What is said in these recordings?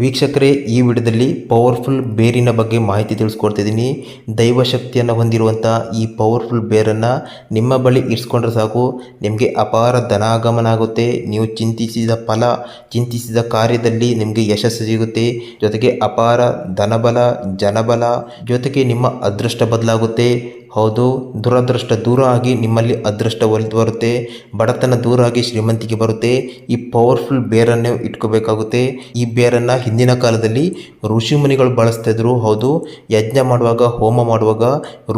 ವೀಕ್ಷಕರೇ, ಈ ವಿಡಿಯೋದಲ್ಲಿ ಪವರ್ಫುಲ್ ಬೇರಿನ ಬಗ್ಗೆ ಮಾಹಿತಿ ತಿಳಿಸ್ಕೊಡ್ತಿದ್ದೀನಿ. ದೈವಶಕ್ತಿಯನ್ನು ಹೊಂದಿರುವಂಥ ಈ ಪವರ್ಫುಲ್ ಬೇರನ್ನು ನಿಮ್ಮ ಬಳಿ ಇರಿಸ್ಕೊಂಡ್ರೆ ಸಾಕು. ನಿಮಗೆ ಅಪಾರ ಧನಾಗಮನ ಆಗುತ್ತೆ. ನೀವು ಚಿಂತಿಸಿದ ಫಲ, ಚಿಂತಿಸಿದ ಕಾರ್ಯದಲ್ಲಿ ನಿಮಗೆ ಯಶಸ್ಸು ಸಿಗುತ್ತೆ. ಜೊತೆಗೆ ಅಪಾರ ಧನಬಲ, ಜನಬಲ, ಜೊತೆಗೆ ನಿಮ್ಮ ಅದೃಷ್ಟ ಬದಲಾಗುತ್ತೆ. ಹೌದು, ದುರದೃಷ್ಟ ದೂರ ಆಗಿ ನಿಮ್ಮಲ್ಲಿ ಅದೃಷ್ಟ ಒಲಿದು ಬರುತ್ತೆ, ಬಡತನ ದೂರ ಆಗಿ ಶ್ರೀಮಂತಿಕೆ ಬರುತ್ತೆ, ಈ ಪವರ್ಫುಲ್ ಬೇರನ್ನು ಇಟ್ಕೋಬೇಕಾಗುತ್ತೆ. ಈ ಬೇರನ್ನು ಹಿಂದಿನ ಕಾಲದಲ್ಲಿ ಋಷಿಮುನಿಗಳು ಬಳಸ್ತಿದ್ರು, ಹೌದು, ಯಜ್ಞ ಮಾಡುವಾಗ, ಹೋಮ ಮಾಡುವಾಗ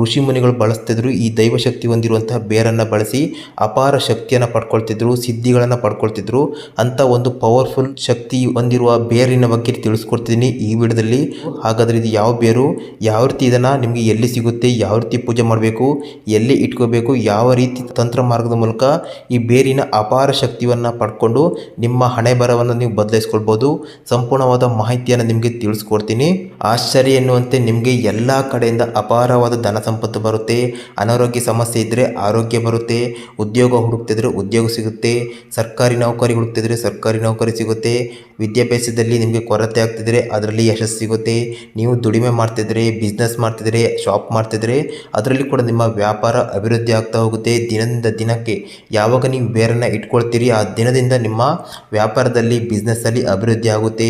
ಋಷಿಮುನಿಗಳು ಬಳಸ್ತಿದ್ರು, ಈ ದೈವಶಕ್ತಿ ಹೊಂದಿರುವಂತಹ ಬೇರನ್ನು ಬಳಸಿ ಅಪಾರ ಶಕ್ತಿಯನ್ನು ಪಡ್ಕೊಳ್ತಿದ್ರು, ಸಿದ್ಧಿಗಳನ್ನು ಪಡ್ಕೊಳ್ತಿದ್ರು. ಅಂತ ಒಂದು ಪವರ್ಫುಲ್ ಶಕ್ತಿ ಹೊಂದಿರುವ ಬೇರಿನ ಬಗ್ಗೆ ತಿಳಿಸ್ಕೊಡ್ತೀನಿ ಈ ವಿಡಿಯೋದಲ್ಲಿ. ಹಾಗಾದರೆ ಇದು ಯಾವ ಬೇರು? ಯಾವ ರೀತಿ ಇದನ್ನು ನಿಮಗೆ ಎಲ್ಲಿ ಸಿಗುತ್ತೆ? ಯಾವ ರೀತಿ ಪೂಜೆ ಮಾಡಬೇಕು, ಎಲ್ಲಿ ಇಟ್ಕೋಬೇಕು, ಯಾವ ರೀತಿ ತಂತ್ರ ಮಾರ್ಗದ ಮೂಲಕ ಈ ಬೇರಿನ ಅಪಾರ ಶಕ್ತಿಯನ್ನು ಪಡ್ಕೊಂಡು ನಿಮ್ಮ ಹಣೆ ಬರವನ್ನು ನೀವು ಬದಲಾಯಿಸ್ಕೊಳ್ಬೋದು. ಸಂಪೂರ್ಣವಾದ ಮಾಹಿತಿಯನ್ನು ನಿಮಗೆ ತಿಳಿಸ್ಕೊಡ್ತೀನಿ. ಆಶ್ಚರ್ಯ ಎನ್ನುವಂತೆ ನಿಮಗೆ ಎಲ್ಲ ಕಡೆಯಿಂದ ಅಪಾರವಾದ ಧನ ಸಂಪತ್ತು ಬರುತ್ತೆ. ಅನಾರೋಗ್ಯ ಸಮಸ್ಯೆ ಇದ್ದರೆ ಆರೋಗ್ಯ ಬರುತ್ತೆ. ಉದ್ಯೋಗ ಹುಡುಕ್ತಿದ್ರೆ ಉದ್ಯೋಗ ಸಿಗುತ್ತೆ. ಸರ್ಕಾರಿ ನೌಕರಿ ಹುಡುಕ್ತಿದ್ರೆ ಸರ್ಕಾರಿ ನೌಕರಿ ಸಿಗುತ್ತೆ. ವಿದ್ಯಾಭ್ಯಾಸದಲ್ಲಿ ನಿಮಗೆ ಕೊರತೆ ಆಗ್ತಿದ್ರೆ ಅದರಲ್ಲಿ ಯಶಸ್ಸು ಸಿಗುತ್ತೆ. ನೀವು ದುಡಿಮೆ ಮಾಡ್ತಿದ್ರೆ ಬಿಸ್ನೆಸ್ ಮಾಡ್ತಿದ್ರೆ ಶಾಪ್ ಮಾಡ್ತಿದ್ರೆ ಅದರಲ್ಲಿ ಕೂಡ ನಿಮ್ಮ ವ್ಯಾಪಾರ ಅಭಿವೃದ್ಧಿ ಆಗ್ತಾ ಹೋಗುತ್ತೆ ದಿನದಿಂದ ದಿನಕ್ಕೆ. ಯಾವಾಗ ನೀವು ಬೇರನ್ನು ಇಟ್ಕೊಳ್ತೀರಿ ಆ ದಿನದಿಂದ ನಿಮ್ಮ ವ್ಯಾಪಾರದಲ್ಲಿ ಬಿಸ್ನೆಸ್ಸಲ್ಲಿ ಅಭಿವೃದ್ಧಿ ಆಗುತ್ತೆ.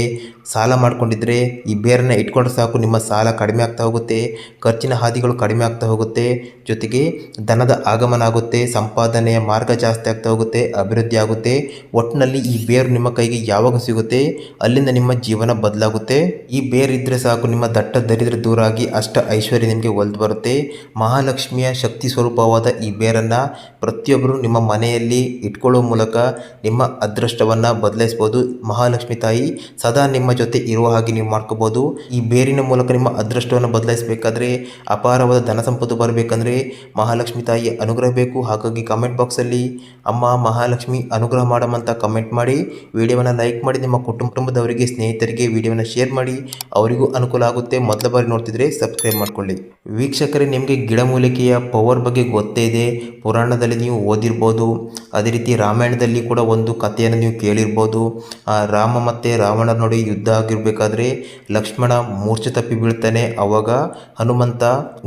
ಸಾಲ ಮಾಡಿಕೊಂಡಿದ್ರೆ ಈ ಬೇರನ್ನು ಇಟ್ಕೊಂಡ್ರೆ ಸಾಕು, ನಿಮ್ಮ ಸಾಲ ಕಡಿಮೆ ಆಗ್ತಾ ಹೋಗುತ್ತೆ, ಖರ್ಚಿನ ಹಾದಿಗಳು ಕಡಿಮೆ ಆಗ್ತಾ ಹೋಗುತ್ತೆ, ಜೊತೆಗೆ ಧನದ ಆಗಮನ ಆಗುತ್ತೆ ಸಂಪಾದನೆಯ ಮಾರ್ಗ ಜಾಸ್ತಿ ಆಗ್ತಾ ಹೋಗುತ್ತೆ, ಅಭಿವೃದ್ಧಿ ಆಗುತ್ತೆ ಒಟ್ಟಿನಲ್ಲಿ ಈ ಬೇರು ನಿಮ್ಮ ಕೈಗೆ ಯಾವಾಗ ಸಿಗುತ್ತೆ, ಅಲ್ಲಿಂದ ನಿಮ್ಮ ಜೀವನ ಬದಲಾಗುತ್ತೆ. ಈ ಬೇರಿದ್ದರೆ ಸಾಕು, ನಿಮ್ಮ ದಟ್ಟ ದರಿದ್ರ ದೂರ ಆಗಿ ಅಷ್ಟ ಐಶ್ವರ್ಯ ನಿಮಗೆ ಒಲ್ದು ಬರುತ್ತೆ. ಮಹಾಲಕ್ಷ್ಮಿಯ ಶಕ್ತಿ ಸ್ವರೂಪವಾದ ಈ ಬೇರನ್ನು ಪ್ರತಿಯೊಬ್ಬರು ನಿಮ್ಮ ಮನೆಯಲ್ಲಿ ಇಟ್ಕೊಳ್ಳೋ ಮೂಲಕ ನಿಮ್ಮ ಅದೃಷ್ಟವನ್ನು ಬದಲಾಯಿಸ್ಬೋದು. ಮಹಾಲಕ್ಷ್ಮಿ ತಾಯಿ, ಸದಾ ನಿಮ್ಮ ಜೊತೆ ಇರುವ ಹಾಗೆ ನೀವು ಮಾಡ್ಕೋಬಹುದು ಈ ಬೇರಿನ ಮೂಲಕ ನಿಮ್ಮ ಅದೃಷ್ಟವನ್ನು ಬದಲಾಯಿಸಬೇಕಾದ್ರೆ ಅಪಾರವಾದ ಧನ ಸಂಪತ್ತು ಬರಬೇಕಂದ್ರೆ ಮಹಾಲಕ್ಷ್ಮಿ ತಾಯಿಯ ಅನುಗ್ರಹ ಬೇಕು. ಹಾಗಾಗಿ ಕಮೆಂಟ್ ಬಾಕ್ಸಲ್ಲಿ ಅಮ್ಮ, ಮಹಾಲಕ್ಷ್ಮಿ ಅನುಗ್ರಹ ಮಾಡಮಂತ ಕಮೆಂಟ್ ಮಾಡಿ. ವಿಡಿಯೋವನ್ನು ಲೈಕ್ ಮಾಡಿ, ನಿಮ್ಮ ಕುಟುಂಬದವರಿಗೆ, ಸ್ನೇಹಿತರಿಗೆ ವಿಡಿಯೋವನ್ನು ಶೇರ್ ಮಾಡಿ. ಅವರಿಗೂ ಅನುಕೂಲ ಆಗುತ್ತೆ. ಮೊದಲ ಬಾರಿ ನೋಡ್ತಿದ್ರೆ ಸಬ್ಸ್ಕ್ರೈಬ್ ಮಾಡ್ಕೊಳ್ಳಿ. ವೀಕ್ಷಕರೇ, ನಿಮಗೆ ಗಿಡಮೂಲಿಕೆಯ ಪವರ್ ಬಗ್ಗೆ ಗೊತ್ತೇ ಇದೆ. ಪುರಾಣದಲ್ಲಿ ನೀವು ಓದಿರ್ಬೋದು. ಅದೇ ರೀತಿ ರಾಮಾಯಣದಲ್ಲಿ ಕೂಡ ಒಂದು ಕಥೆಯನ್ನು ನೀವು ಕೇಳಿರ್ಬೋದು. ರಾಮ ಮತ್ತು ರಾವಣ ನೋಡಿ ಆಗಿರಬೇಕಾದ್ರೆ ಲಕ್ಷ್ಮಣ ಮೂರ್ಛೆ ತಪ್ಪಿ ಬೀಳ್ತಾನೆ. ಅವಾಗ ಹನುಮಂತ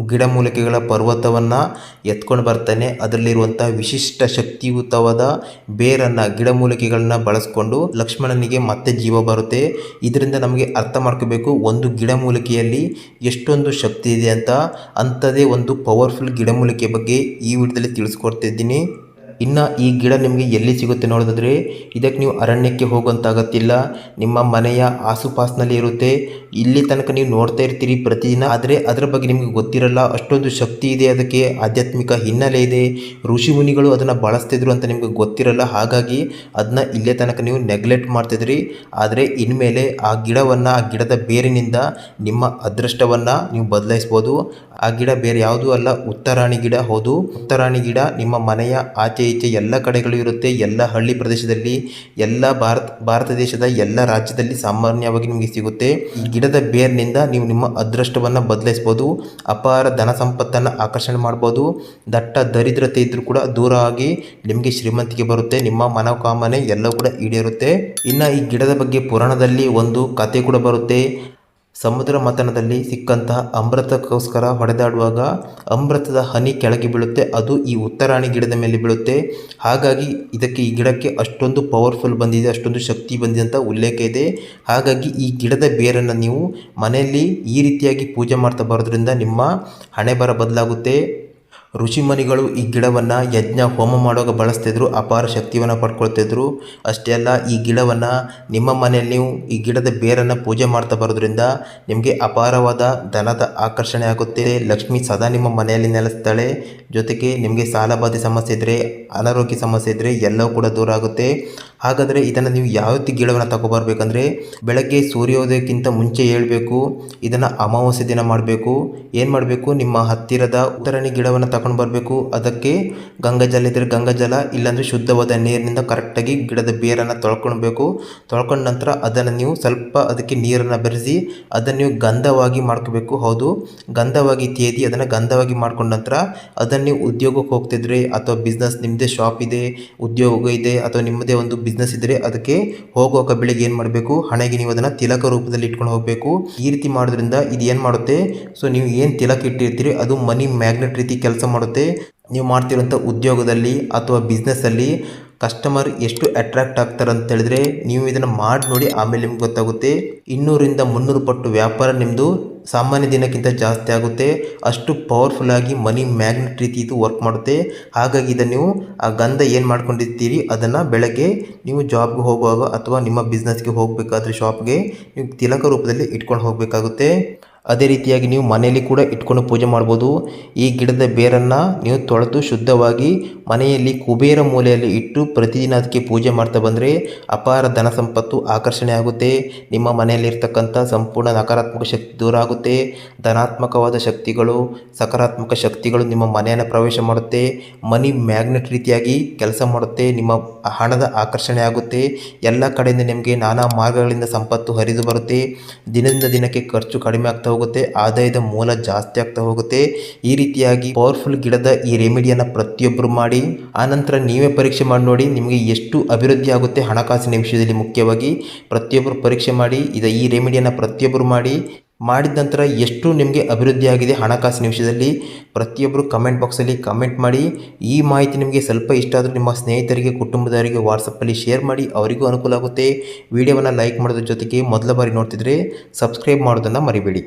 ಗಿಡಮೂಲಿಕೆಗಳ ಪರ್ವತವನ್ನು ಎತ್ಕೊಂಡು ಬರ್ತಾನೆ. ಅದರಲ್ಲಿರುವಂಥ ವಿಶಿಷ್ಟ ಶಕ್ತಿಯುತವಾದ ಬೇರನ್ನು ಗಿಡಮೂಲಿಕೆಗಳನ್ನ ಬಳಸ್ಕೊಂಡು ಲಕ್ಷ್ಮಣನಿಗೆ ಮತ್ತೆ ಜೀವ ಬರುತ್ತೆ. ಇದರಿಂದ ನಮಗೆ ಅರ್ಥ ಮಾಡ್ಕೋಬೇಕು, ಒಂದು ಗಿಡಮೂಲಿಕೆಯಲ್ಲಿ ಎಷ್ಟೊಂದು ಶಕ್ತಿ ಇದೆ ಅಂತ. ಅಂಥದೇ ಒಂದು ಪವರ್ಫುಲ್ ಗಿಡಮೂಲಿಕೆ ಬಗ್ಗೆ ಈ ವಿಡಿಯೋದಲ್ಲಿ ತಿಳಿಸ್ಕೊಡ್ತಿದ್ದೀನಿ ಇನ್ನು ಈ ಗಿಡ ನಿಮಗೆ ಎಲ್ಲಿ ಸಿಗುತ್ತೆ ನೋಡೋದಾದ್ರೆ ಇದಕ್ಕೆ ನೀವು ಅರಣ್ಯಕ್ಕೆ ಹೋಗುವಂತಾಗತ್ತಿಲ್ಲ. ನಿಮ್ಮ ಮನೆಯ ಆಸುಪಾಸಿನಲ್ಲಿ ಇರುತ್ತೆ. ಇಲ್ಲಿ ತನಕ ನೀವು ನೋಡ್ತಾ ಇರ್ತೀರಿ ಪ್ರತಿದಿನ. ಆದರೆ ಅದರ ಬಗ್ಗೆ ನಿಮಗೆ ಗೊತ್ತಿರಲ್ಲ. ಅಷ್ಟೊಂದು ಶಕ್ತಿ ಇದೆ ಅದಕ್ಕೆ. ಆಧ್ಯಾತ್ಮಿಕ ಹಿನ್ನೆಲೆ ಇದೆ. ಋಷಿ ಮುನಿಗಳು ಅದನ್ನು ಬಳಸ್ತಿದ್ರು ಅಂತ ನಿಮಗೆ ಗೊತ್ತಿರಲ್ಲ. ಹಾಗಾಗಿ ಅದನ್ನ ಇಲ್ಲೇ ತನಕ ನೀವು ನೆಗ್ಲೆಕ್ಟ್ ಮಾಡ್ತಿದ್ರಿ. ಆದರೆ ಇನ್ಮೇಲೆ ಆ ಗಿಡವನ್ನು, ಆ ಗಿಡದ ಬೇರಿನಿಂದ ನಿಮ್ಮ ಅದೃಷ್ಟವನ್ನು ನೀವು ಬದಲಾಯಿಸ್ಬೋದು. ಆ ಗಿಡ ಬೇರೆ ಯಾವುದೂ ಅಲ್ಲ. ಉತ್ತರಾಣಿ ಗಿಡ, ಹೌದು. ಉತ್ತರಾಣಿ ಗಿಡ ನಿಮ್ಮ ಮನೆಯ ಆಚೆ ಈಚೆ ಎಲ್ಲ ಕಡೆಗಳು ಇರುತ್ತೆ, ಎಲ್ಲ ಹಳ್ಳಿ ಪ್ರದೇಶದಲ್ಲಿ, ಎಲ್ಲ ಭಾರತ ಭಾರತ ದೇಶದ ಎಲ್ಲ ರಾಜ್ಯದಲ್ಲಿ ಸಾಮಾನ್ಯವಾಗಿ ನಿಮಗೆ ಸಿಗುತ್ತೆ. ಗಿಡದ ಬೇರಿನಿಂದ ನೀವು ನಿಮ್ಮ ಅದೃಷ್ಟವನ್ನು ಬದಲಾಯಿಸ್ಬೋದು, ಅಪಾರ ಧನ ಸಂಪತ್ತನ್ನು ಆಕರ್ಷಣೆ ಮಾಡ್ಬೋದು, ದಟ್ಟ ದರಿದ್ರತೆ ಇದ್ದರೂ ಕೂಡ ದೂರ ಆಗಿ ನಿಮಗೆ ಶ್ರೀಮಂತಿಕೆ ಬರುತ್ತೆ, ನಿಮ್ಮ ಮನೋಕಾಮನೆ ಎಲ್ಲವೂ ಕೂಡ ಈಡೇರುತ್ತೆ. ಇನ್ನು ಈ ಗಿಡದ ಬಗ್ಗೆ ಪುರಾಣದಲ್ಲಿ ಒಂದು ಕತೆ ಕೂಡ ಬರುತ್ತೆ. ಸಮುದ್ರ ಮಥನದಲ್ಲಿ ಸಿಕ್ಕಂತಹ ಅಮೃತಕ್ಕೋಸ್ಕರ ಹೊಡೆದಾಡುವಾಗ ಅಮೃತದ ಹನಿ ಕೆಳಗೆ ಬೀಳುತ್ತೆ. ಅದು ಈ ಉತ್ತರಾಣಿ ಗಿಡದ ಮೇಲೆ ಬೀಳುತ್ತೆ. ಹಾಗಾಗಿ ಇದಕ್ಕೆ ಈ ಗಿಡಕ್ಕೆ ಅಷ್ಟೊಂದು ಪವರ್ಫುಲ್ ಬಂದಿದೆ, ಅಷ್ಟೊಂದು ಶಕ್ತಿ ಬಂದಿದೆ ಅಂತ ಉಲ್ಲೇಖ ಇದೆ. ಹಾಗಾಗಿ ಈ ಗಿಡದ ಬೇರನ್ನು ನೀವು ಮನೆಯಲ್ಲಿ ಈ ರೀತಿಯಾಗಿ ಪೂಜೆ ಮಾಡ್ತಾ ಬರೋದ್ರಿಂದ ನಿಮ್ಮ ಹಣೆ ಬರ ಬದಲಾಗುತ್ತೆ. ಋಷಿಮುನಿಗಳು ಈ ಗಿಡವನ್ನು ಯಜ್ಞ ಹೋಮ ಮಾಡುವಾಗ ಬಳಸ್ತಿದ್ರು, ಅಪಾರ ಶಕ್ತಿಯನ್ನು ಪಡ್ಕೊಳ್ತಿದ್ರು. ಅಷ್ಟೇ ಅಲ್ಲ, ಈ ಗಿಡವನ್ನು ನಿಮ್ಮ ಮನೆಯಲ್ಲಿ ನೀವು ಈ ಗಿಡದ ಬೇರನ್ನು ಪೂಜೆ ಮಾಡ್ತಾ ಬರೋದ್ರಿಂದ ನಿಮಗೆ ಅಪಾರವಾದ ಧನದ ಆಕರ್ಷಣೆ ಆಗುತ್ತೆ. ಲಕ್ಷ್ಮಿ ಸದಾ ನಿಮ್ಮ ಮನೆಯಲ್ಲಿ ನೆಲೆಸ್ತಾಳೆ. ಜೊತೆಗೆ ನಿಮಗೆ ಸಾಲಬಾಧೆ ಸಮಸ್ಯೆ ಇದ್ದರೆ ಅನಾರೋಗ್ಯ ಸಮಸ್ಯೆ ಇದ್ದರೆ ಎಲ್ಲವೂ ಕೂಡ ದೂರ ಆಗುತ್ತೆ. ಹಾಗಾದರೆ ಇದನ್ನು ನೀವು ಯಾವ ರೀತಿ ಗಿಡವನ್ನು ತಗೊಬರ್ಬೇಕಂದ್ರೆ ಬೆಳಗ್ಗೆ ಸೂರ್ಯೋದಯಕ್ಕಿಂತ ಮುಂಚೆ ಹೇಳಬೇಕು, ಇದನ್ನು ಅಮಾವಾಸ್ಯೆ ದಿನ ಮಾಡಬೇಕು. ಏನು ಮಾಡಬೇಕು? ನಿಮ್ಮ ಹತ್ತಿರದ ಉತ್ತರಣಿ ಗಿಡವನ್ನು ತಗೊಂಡು ಬರಬೇಕು. ಅದಕ್ಕೆ ಗಂಗಾಜಲ ಇದ್ದರೆ ಗಂಗಾಜಲ ಇಲ್ಲಾಂದರೆ ಶುದ್ಧವಾದ ನೀರಿನಿಂದ ಕರೆಕ್ಟಾಗಿ ಗಿಡದ ಬೇರನ್ನು ತೊಳ್ಕೊಳ್ಬೇಕು ತೊಳ್ಕೊಂಡ ನಂತರ ಅದನ್ನು ನೀವು ಸ್ವಲ್ಪ ಅದಕ್ಕೆ ನೀರನ್ನು ಬೆರೆಸಿ ಅದನ್ನು ನೀವು ಗಂಧವಾಗಿ ಮಾಡ್ಕೋಬೇಕು. ಹೌದು, ಗಂಧವಾಗಿ ತೇದಿ ಅದನ್ನು ಗಂಧವಾಗಿ ಮಾಡ್ಕೊಂಡ ನಂತರ ಅದನ್ನು ನೀವು ಉದ್ಯೋಗಕ್ಕೆ ಹೋಗ್ತಿದ್ರೆ ಅಥವಾ ಬಿಸ್ನೆಸ್ ನಿಮ್ಮದೇ ಶಾಪ್ ಇದೆ, ಉದ್ಯೋಗ ಇದೆ, ಅಥವಾ ನಿಮ್ಮದೇ ಒಂದು ಬಿಸ್ನೆಸ್ ಇದ್ರೆ ಅದಕ್ಕೆ ಹೋಗುವಾಗ ಬೆಳಿಗ್ಗೆ ಏನು ಮಾಡಬೇಕು? ಹಣೆಗೆ ನೀವು ಅದನ್ನ ತಿಲಕ ರೂಪದಲ್ಲಿ ಇಟ್ಕೊಂಡು ಹೋಗಬೇಕು. ಈ ರೀತಿ ಮಾಡೋದ್ರಿಂದ ಇದು ಏನು ಮಾಡುತ್ತೆ? ಸೊ ನೀವು ಏನು ತಿಲಕ ಇಟ್ಟಿರ್ತೀರಿ, ಅದು ಮನಿ ಮ್ಯಾಗ್ನೆಟ್ ರೀತಿ ಕೆಲಸ ಮಾಡುತ್ತೆ. ನೀವು ಮಾಡ್ತಿರೋಂಥ ಉದ್ಯೋಗದಲ್ಲಿ ಅಥವಾ ಬಿಸ್ನೆಸ್ಸಲ್ಲಿ ಕಸ್ಟಮರ್ ಎಷ್ಟು ಅಟ್ರಾಕ್ಟ್ ಆಗ್ತಾರೆ ಅಂತ ಹೇಳಿದ್ರೆ ನೀವು ಇದನ್ನು ಮಾಡಿ ನೋಡಿ ಆಮೇಲೆ ನಿಮ್ಗೆ ಗೊತ್ತಾಗುತ್ತೆ. ಇನ್ನೂರಿಂದ ಮುನ್ನೂರು ಪಟ್ಟು ವ್ಯಾಪಾರ ನಿಮ್ಮದು ಸಾಮಾನ್ಯ ದಿನಕ್ಕಿಂತ ಜಾಸ್ತಿ ಆಗುತ್ತೆ. ಅಷ್ಟು ಪವರ್ಫುಲ್ ಆಗಿ ಮನಿ ಮ್ಯಾಗ್ನೆಟ್ ರೀತಿ ಇದು ವರ್ಕ್ ಮಾಡುತ್ತೆ. ಹಾಗಾಗಿ ಇದನ್ನು ನೀವು ಆ ಗಂಧ ಏನು ಮಾಡ್ಕೊಂಡಿರ್ತೀರಿ ಅದನ್ನು ಬೆಳಗ್ಗೆ ನೀವು ಜಾಬ್ಗೆ ಹೋಗುವಾಗ ಅಥವಾ ನಿಮ್ಮ ಬಿಸ್ನೆಸ್ಗೆ ಹೋಗಬೇಕಾದ್ರೆ ಶಾಪ್ಗೆ ನೀವು ತಿಲಕ ರೂಪದಲ್ಲಿ ಇಟ್ಕೊಂಡು ಹೋಗಬೇಕಾಗುತ್ತೆ. ಅದೇ ರೀತಿಯಾಗಿ ನೀವು ಮನೆಯಲ್ಲಿ ಕೂಡ ಇಟ್ಕೊಂಡು ಪೂಜೆ ಮಾಡ್ಬೋದು. ಈ ಗಿಡದ ಬೇರನ್ನು ನೀವು ತೊಳೆದು ಶುದ್ಧವಾಗಿ ಮನೆಯಲ್ಲಿ ಕುಬೇರ ಮೂಲೆಯಲ್ಲಿ ಇಟ್ಟು ಪ್ರತಿದಿನ ಅದಕ್ಕೆ ಪೂಜೆ ಮಾಡ್ತಾ ಬಂದರೆ ಅಪಾರ ಧನ ಸಂಪತ್ತು ಆಕರ್ಷಣೆ ಆಗುತ್ತೆ. ನಿಮ್ಮ ಮನೆಯಲ್ಲಿರ್ತಕ್ಕಂಥ ಸಂಪೂರ್ಣ ನಕಾರಾತ್ಮಕ ಶಕ್ತಿ ದೂರ ಆಗುತ್ತೆ. ಧನಾತ್ಮಕವಾದ ಶಕ್ತಿಗಳು, ಸಕಾರಾತ್ಮಕ ಶಕ್ತಿಗಳು ನಿಮ್ಮ ಮನೆಯನ್ನು ಪ್ರವೇಶ ಮಾಡುತ್ತೆ. ಮನಿ ಮ್ಯಾಗ್ನೆಟ್ ರೀತಿಯಾಗಿ ಕೆಲಸ ಮಾಡುತ್ತೆ. ನಿಮ್ಮ ಹಣದ ಆಕರ್ಷಣೆ ಆಗುತ್ತೆ. ಎಲ್ಲ ಕಡೆಯಿಂದ ನಿಮಗೆ ನಾನಾ ಮಾರ್ಗಗಳಿಂದ ಸಂಪತ್ತು ಹರಿದು ಬರುತ್ತೆ. ದಿನದಿಂದ ದಿನಕ್ಕೆ ಖರ್ಚು ಕಡಿಮೆ ಆಗ್ತಾ ಹೋಗುತ್ತೆ, ಆದಾಯದ ಮೂಲ ಜಾಸ್ತಿ ಆಗ್ತಾ ಹೋಗುತ್ತೆ. ಈ ರೀತಿಯಾಗಿ ಪವರ್ಫುಲ್ ಗಿಡದ ಈ ರೆಮಿಡಿಯನ್ನು ಪ್ರತಿಯೊಬ್ಬರು ಮಾಡಿ ಆನಂತರ ನೀವೇ ಪರೀಕ್ಷೆ ಮಾಡಿ ನೋಡಿ ನಿಮಗೆ ಎಷ್ಟು ಅಭಿವೃದ್ಧಿ ಆಗುತ್ತೆ ಹಣಕಾಸಿನ ವಿಷಯದಲ್ಲಿ ಮುಖ್ಯವಾಗಿ. ಪ್ರತಿಯೊಬ್ಬರು ಪರೀಕ್ಷೆ ಮಾಡಿ, ಇದ ಈ ರೆಮಿಡಿಯನ್ನು ಪ್ರತಿಯೊಬ್ಬರು ಮಾಡಿ, ಮಾಡಿದ ನಂತರ ಎಷ್ಟು ನಿಮಗೆ ಅಭಿವೃದ್ಧಿ ಆಗಿದೆ ಹಣಕಾಸಿನ ವಿಷಯದಲ್ಲಿ ಪ್ರತಿಯೊಬ್ಬರು ಕಮೆಂಟ್ ಬಾಕ್ಸಲ್ಲಿ ಕಮೆಂಟ್ ಮಾಡಿ, ಈ ಮಾಹಿತಿ ನಿಮಗೆ ಸ್ವಲ್ಪ ಇಷ್ಟ ಆದರೂ ನಿಮ್ಮ ಸ್ನೇಹಿತರಿಗೆ, ಕುಟುಂಬದವರಿಗೆ ವಾಟ್ಸಪ್ಪಲ್ಲಿ ಶೇರ್ ಮಾಡಿ, ಅವರಿಗೂ ಅನುಕೂಲ ಆಗುತ್ತೆ. ವಿಡಿಯೋವನ್ನು ಲೈಕ್ ಮಾಡೋದ್ರ ಜೊತೆಗೆ ಮೊದಲ ಬಾರಿ ನೋಡ್ತಿದ್ರೆ ಸಬ್ಸ್ಕ್ರೈಬ್ ಮಾಡೋದನ್ನು ಮರಿಬೇಡಿ.